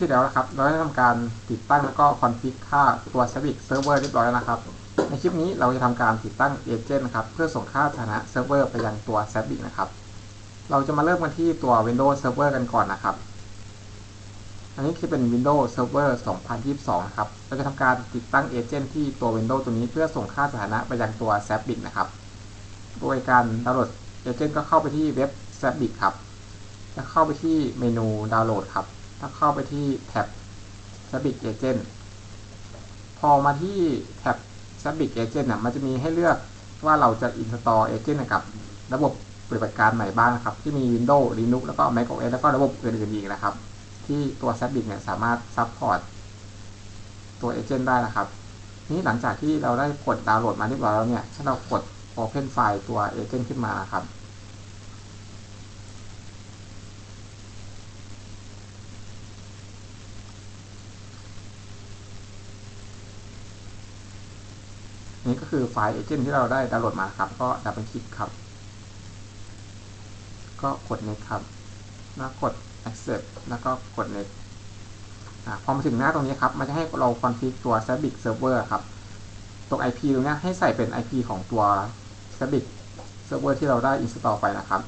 ที่แล้วนะครับ เราได้ทำการติดตั้งแล้วก็คอนฟิกค่าตัว Savix Server เรียบร้อยแล้วนะครับ ในคลิปนี้เราจะทำการติดตั้งเอเจนต์นะครับ เพื่อส่งค่าสถานะเซิร์ฟเวอร์ไปยังตัว Savix นะครับ เราจะมาเริ่มกันที่ตัว Windows Server กันก่อนนะครับ อันนี้คือเป็น Windows Server 2022นะครับ เราจะทำการติดตั้งเอเจนต์ที่ตัว Windows ตัวนี้เพื่อส่งค่าสถานะไปยังตัว Savix นะครับ โดยการดาวน์โหลดเอเจนต์ก็เข้าไปที่เว็บ Savix ครับแล้วเข้าไปที่เมนูดาวน์โหลดครับ ถ้าเข้าไปที่แท็บ Savix Agent พอมาที่แท็บ Savix Agent น่ะมันจะมีให้เลือกว่าเราจะ install agent กับระบบปฏิบัติการไหนบ้างนะครับ ที่มี Windows Linux แล้วก็ Mac OS แล้วก็ระบบอื่นๆอีกนะครับ ที่ตัว Savix เนี่ยสามารถ support ตัว agent ได้นะครับ นี้หลังจากที่เราได้กดดาวน์โหลดมาเรียบร้อยแล้วเนี่ยถ้าเรากด open file ตัว agent ขึ้นมานะครับ นี่ก็คือไฟล์เอเจนต์ที่เราได้ดาวน์โหลดมาครับ ก็ดับเบิลคลิกครับ ก็กด next ครับ แล้วกด accept แล้วก็กด next อ่าพอมาถึงหน้าตรงนี้ครับ มันจะให้เราคอนฟิกตัว Zabbix Server ครับ ตรง IP ตรงนี้ให้ใส่เป็น IP ของตัว Zabbix Server ที่เราได้ install ไปนะครับ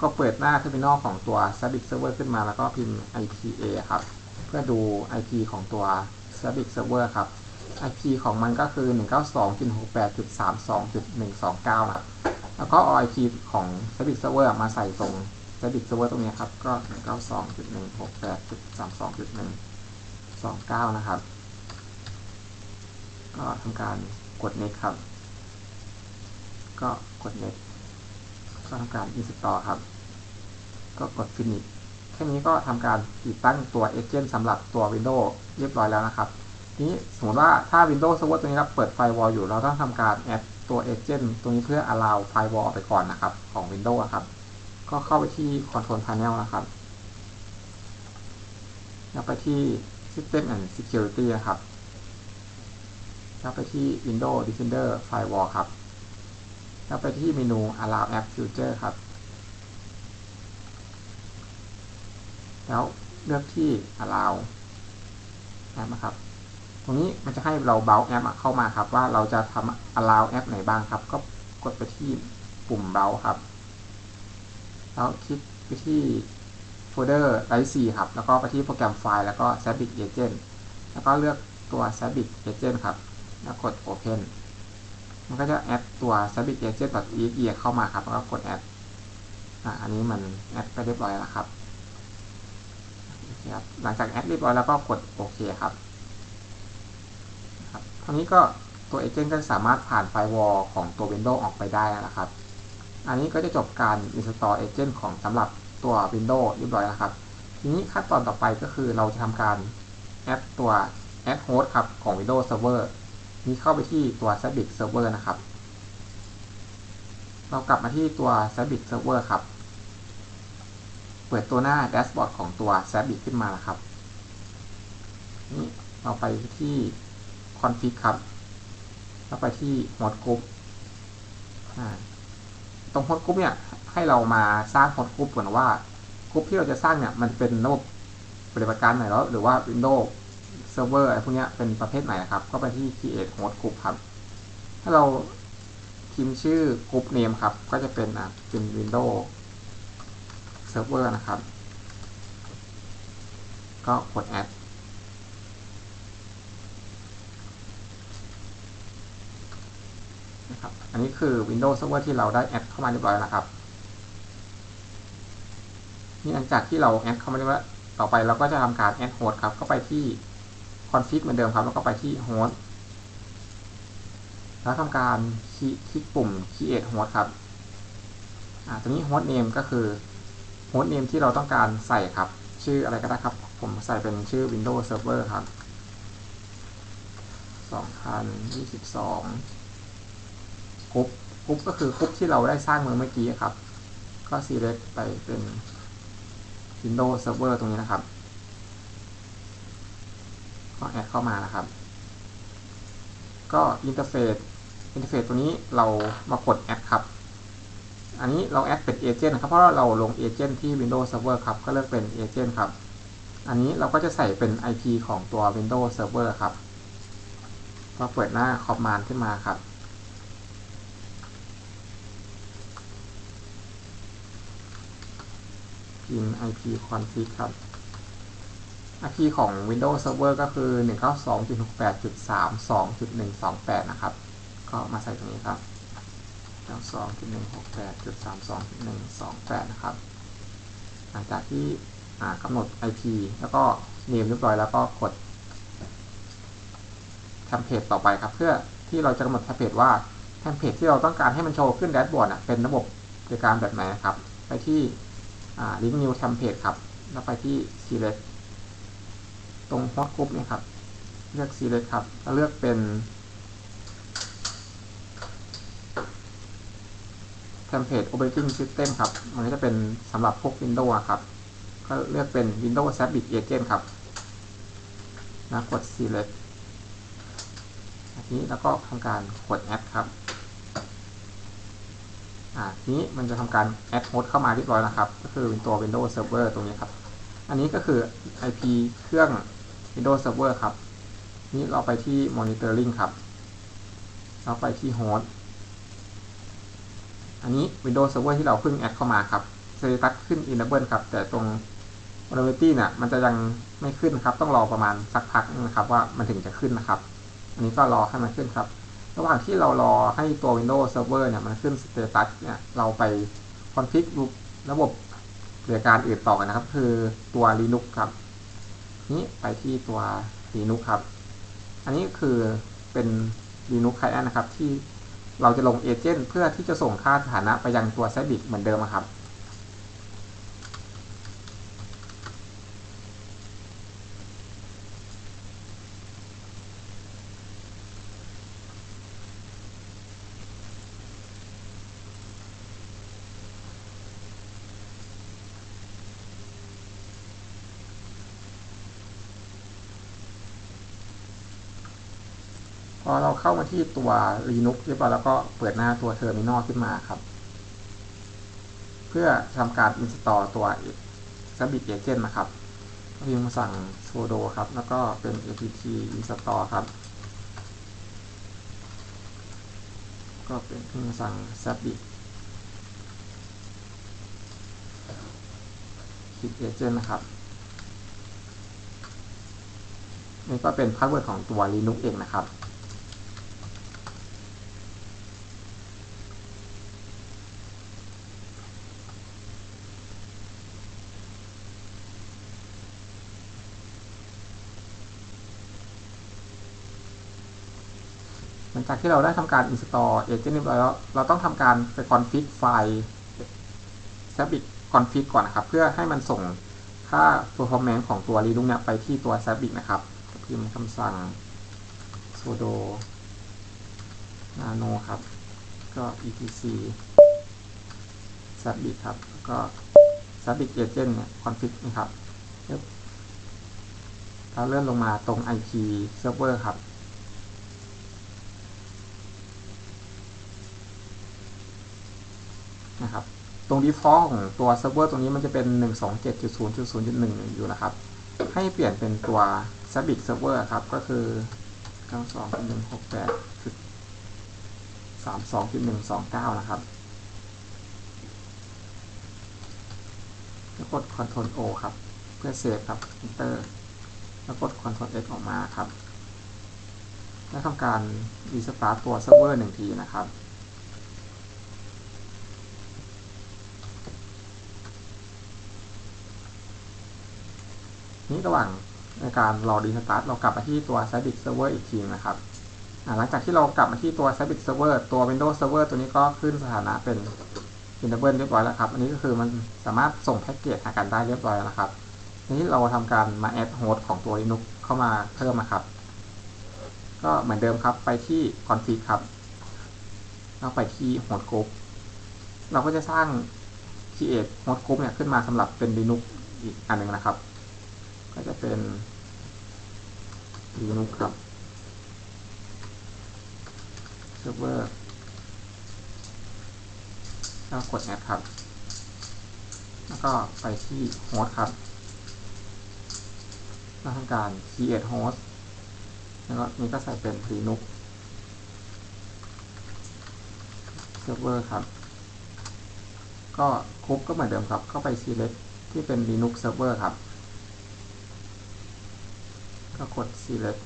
ก็เปิดหน้า terminal ของตัว Zabbix Server ขึ้นมาแล้วก็พิมพ์ IPA ครับ เพื่อดู IP ของตัว Zabbix Server ครับ IP ของมันก็คือ 192.68.32.129ครับแล้วก็เอา IP ของ Zabbix Server มาใส่ตรง Zabbix Server ตรงนี้ครับ ก็ 192.168.32.129 นะครับ ก็ทำการกด next ครับ ก็กด next ก็ทำการ install ครับ ก็กด finish แค่นี้ก็ทำการติดตั้งตัว agent สำหรับตัว Windows เรียบร้อยแล้วนะครับ นี้สมมติว่าถ้า Windows Server ตัวนี้ครับเปิด firewall อยู่ เราต้องทำการ add ตัว agent ตรงนี้เพื่อ allow firewall ออกไปก่อนนะครับ ของ Windows ครับ ก็เข้าไปที่ control panel นะครับ แล้วไปที่ system and security นะครับแล้วไปที่ Windows Defender Firewall ครับ แล้วไปที่เมนู allow app future ครับ แล้วเลือกที่ allow app นะครับ ตรงนี้มันจะให้เราเบราว์แอปเข้ามาครับ ว่าเราจะทำ allow app ไหนบ้างครับ ก็กดไปที่ปุ่มเบราว์ครับ แล้วคลิกไปที่โฟลเดอร์ไ c ครับ แล้วก็ไปที่โปรแกรมไฟล์ แล้วก็ Zabbix Agent แล้วก็เลือกตัว Zabbix Agent ครับ แล้วกด Open มันก็จะแอดตัว Zabbix Agent exe เข้ามาครับ แล้วก็กดแอดอ่าอันนี้มันแอดไปเรียบร้อยแล้วครับ ครับหลังจากแอดเรียบร้อยแล้วก็กดโอเคครับครับเท่านี้ก็ตัว Agent ก็สามารถผ่านไฟวอลของตัว Windows ออกไปได้นะครับ อันนี้ก็จะจบการ install agent ของสำหรับตัว Windows เรียบร้อยแล้วครับ ทีนี้ขั้นตอนต่อไปก็คือเราจะทำการ add ตัว add host ครับของ Windows Server นี้เข้าไปที่ตัว Zabbix Server นะครับ เรากลับมาที่ตัว Zabbix Server ครับ เปิดตัวหน้าแดชบอร์ดของตัว Zabbix ขึ้นมานะครับ นี่เราไปที่ config ครับ แล้วไปที่ host group ตรงโฮสต์กรุ๊ปเนี่ย ให้เรามาสร้างโฮสต์กรุ๊ปก่อนว่ากรุ๊ปที่เราจะสร้างเนี่ย มันเป็นระบบปฏิบัติการไหนแล้วหรือว่า Windows Server อะไรพวกนี้เป็นประเภทไหนนะครับ ก็ไปที่ create host group ครับ ถ้าเราพิมพ์ชื่อกรุ๊ป name ครับ ก็จะเป็นอะเป็น Windows Server นะครับ ก็กด add นะครับ อันนี้คือ Windows Server ที่เราได้แอดเข้ามาเรียบร้อยแล้วครับ นี่หลังจากที่เราแอดเข้ามาเรียบร้อยต่อไปเราก็จะทำการแอดโฮสต์ครับก็ไปที่ config เหมือนเดิมครับ แล้วก็ไปที่ host แล้วทำการคลิกปุ่ม create host ครับ อ่าตรงนี้ host name ก็คือ host name ที่เราต้องการใส่ครับ ชื่ออะไรก็ได้ครับ ผมใส่เป็นชื่อ Windows Server ครับ 2022กรุ๊ปกรุ๊ปก็คือกรุ๊ปที่เราได้สร้างเมื่อเมื่อกี้ครับ ก็ select ไปเป็น Windows Server ตรงนี้นะครับ ก็แอดเข้ามานะครับ ก็อินเทอร์เฟซอินเทอร์เฟซตัวนี้เรามากดแอดครับ อันนี้เราแอดเป็นเอเจนต์ครับเพราะาเราลงเอเจนต์ที่ Windows Server ครับก็เลือกเป็นเอเจนต์ครับ อันนี้เราก็จะใส่เป็น IP ของตัว Windows Server ครับก็เปิดหน้าคอมมานด์ขึ้นมาครับ พิมพ์ IP config ครับ IP ของ Windows Server ก็คือ 192.68.32.128 นะครับ ก็มาใส่ตรงนี้ครับ 192.168.32.128นะครับ หลังจากที่กำหนด IP แล้วก็ name เรียบร้อยแล้วก็กดเทมเพลตต่อไปครับ เพื่อที่เราจะกำหนดเทมเพลตว่าเทมเพลตที่เราต้องการให้มันโชว์ขึ้นแดชบอร์ดเป็นระบบในการแบบไหนครับ ไปที่ link new template ครับ แล้วไปที่ select ตรง host group นี่ครับ เลือก select ครับแล้วเลือกเป็น template operating system ครับ มันก็จะเป็นสำหรับพวก Windows ครับ ก็เลือกเป็น Windows Service Agent ครับนะกด select อันนี้แล้วก็ทำการกด add ครับอ่าทีนี้มันจะทำการ add host เข้ามาเรียบร้อยนะครับ ก็คือเป็นตัว Windows Server ตรงนี้ครับ อันนี้ก็คือ IP เครื่อง Windows Server ครับ นี่เราไปที่ monitoring ครับ เราไปที่ host อันนี้ Windows Server ที่เราเพิ่ง add เข้ามาครับ status ขึ้น enable ครับ แต่ตรง vulnerability เนี่ยมันจะยังไม่ขึ้นครับ ต้องรอประมาณสักพักนะครับว่ามันถึงจะขึ้นนะครับ อันนี้ก็รอให้มันขึ้นครับ ระหว่างที่เรารอให้ตัว Windows Server เนี่ยมันขึ้น status เนี่ยเราไป config ระบบบริการอื่นต่อกันนะครับ คือตัว Linux ครับ นี้ไปที่ตัว Linux ครับ อันนี้คือเป็น Linux Client นะครับที่ เราจะลงเอเจนต์เพื่อที่จะส่งค่าสถานะไปยังตัว s e b i t เหมือนเดิมครับ อเราเข้ามาที่ตัว Linux เรียบร้อยแล้วก็เปิดหน้าตัว Terminal ขึ้นมาครับ เพื่อทำการ install ตัว s a b i t Agent นะครับพิมพ์สั่ง sudo ครับ แล้วก็เป็น apt install ครับ ก็เป็นพิมพ์สั่ง s a b i t Kit Agent นะครับนี่ก็เป็นพาสเวิร์ดของตัว Linux เองนะครับ ลังจากที่เราได้ทำการ install agent เรียบร้อยแล้ว เราต้องทำการไป config ไฟล์ Zabbix config ก่อนนะครับ เพื่อให้มันส่งค่า performance ของตัว Linux เนี่ยไปที่ตัว Zabbix นะครับพิมพ์คำสั่ง sudo nano ครับ ก็ etc Zabbix ครับ ก็ Zabbix agent เนี่ย config นี่ครับเราเลื่อนลงมาตรง IP server ครับ นะครับ ตรง default ของตัวเซิร์ฟเวอร์ตรงนี้มันจะเป็น 127.0.0.1 อยู่นะครับ ให้เปลี่ยนเป็นตัว s a b i t Server ครับ ก็คือ 92.168.32.129 นะครับแล้วกด Ctrl O ครับ เพื่อเซฟครับ Enter แล้วกด Ctrl X ออกมาครับ แล้วทำการ restart ตัวเซิร์ฟเวอร์หนึ่งทีนะครับ นี้ระหว่างในการรอดีสตาร์ทเรากลับมาที่ตัว s y b i t Server อีกทีนะครับหลังจากที่เรากลับมาที่ตัว s y b i t Server ตัว Windows Server ตัวนี้ก็ขึ้นสถานะเป็น Enable เรียบร้อยแล้วครับ อันนี้ก็คือมันสามารถส่งแพ็กเกจหากันได้เรียบร้อยแล้วนะครับทีนี้เราทำการมา add host ของตัว Linux เข้ามาเพิ่มนะครับ ก็เหมือนเดิมครับไปที่ config ครับแล้วไปที่ host group เราก็จะสร้าง create host group เนี่ยขึ้นมาสำหรับเป็น Linux อีกอันหนึ่งนะครับ ก็จะเป็น Linux ครับ server แล้วกด add ครับ แล้วก็ไปที่ host ครับแล้วทำการ create host แล้วก็นี้ก็ใส่เป็น linux server ครับ ก็ครบก็เหมือนเดิมครับ เข้าไป select ที่เป็น linux server ครับ ก็กด select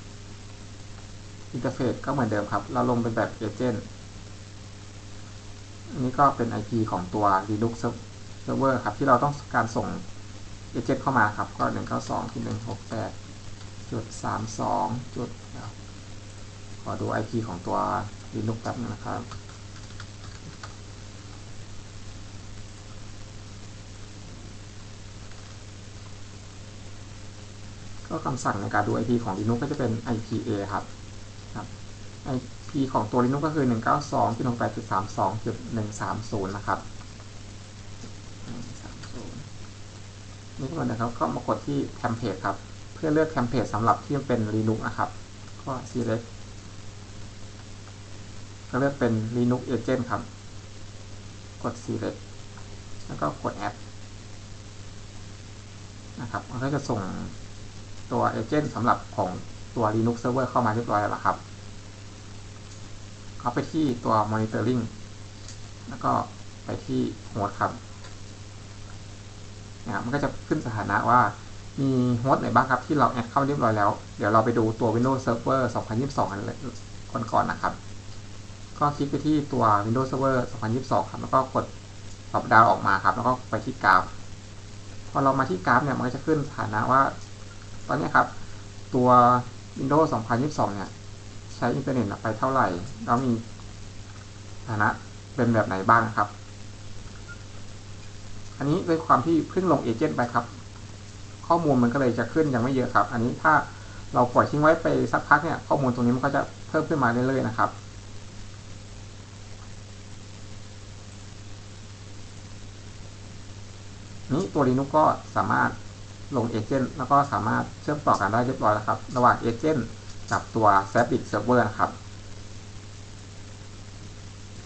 อินเทอร์เฟซก็เหมือนเดิมครับ เราลงเป็นแบบ agent อันนี้ก็เป็น IP ของตัว Linux Server ครับ ที่เราต้องการส่ง agent เข้ามาครับ ก็ 192ที่168จุด32จุดขอดู IP ของตัว Linux แป๊บนึงนะครับ ก็คำสั่งในการดู IP ของ Linux ก็จะเป็น IPA ครับครับ IP ของตัว Linux ก็คือ 192.168.32.130 นะครับนี่ก็เหมือนนะครับก็มากดที่ Template ครับ เพื่อเลือก Template สำหรับที่เป็น Linux นะครับ ก็ Select ก็เลือกเป็น Linux Agent ครับ กด Select แล้วก็กด Add นะครับ มันก็จะส่ง ตัว Agent สำหรับของตัว Linux Server เข้ามาเรียบร้อยแล้วครับเข้าไปที่ตัว Monitoring แล้วก็ไปที่ Host ครับนะครับมันก็จะขึ้นสถานะว่ามีโฮสต์ไหนบ้างครับที่เราแอดเข้าเรียบร้อยแล้ว เดี๋ยวเราไปดูตัว Windows Server 2022กันเลยก่อนก่อนนะครับ ก็คลิกไปที่ตัว Windows Server 2022 ครับ แล้วก็กดตอบดาวออกมาครับ แล้วก็ไปที่กราฟ พอเรามาที่กราฟเนี่ย มันก็จะขึ้นสถานะว่า ตอนนี้ครับ ตัว Windows 2022 เนี่ย ใช้อินเทอร์เน็ตไปเท่าไหร่ แล้วมีฐานะเป็นแบบไหนบ้างครับ อันนี้ด้วยความที่เพิ่งลงเอเจนต์ไปครับ ข้อมูลมันก็เลยจะขึ้นยังไม่เยอะครับ อันนี้ถ้าเราปล่อยทิ้งไว้ไปสักพักเนี่ย ข้อมูลตรงนี้มันก็จะเพิ่มขึ้นมาเรื่อยๆนะครับนี้ตัว Linux ก็สามารถ ลงเอเจนต์แล้วก็สามารถเชื่อมต่อกันได้เรียบร้อยแล้วครับ ระหว่างเอเจนต์กับตัว s a b i t Server นะครับ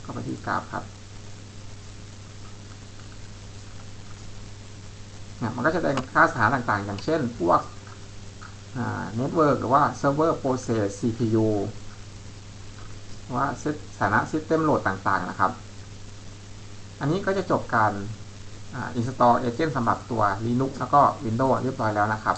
ก็ไปที่กราฟครับเนี่ยมันก็จะแสดงค่าสถานต่างๆ อย่างเช่น พวกเน็ตเวิร์กหรือว่า Server Process CPU ว่าสถานะ System Load ต่างๆ นะครับ อันนี้ก็จะจบการ อินสตอลเอเจนต์สำหรับตัว Linux แล้วก็ Windows เรียบร้อยแล้วนะครับ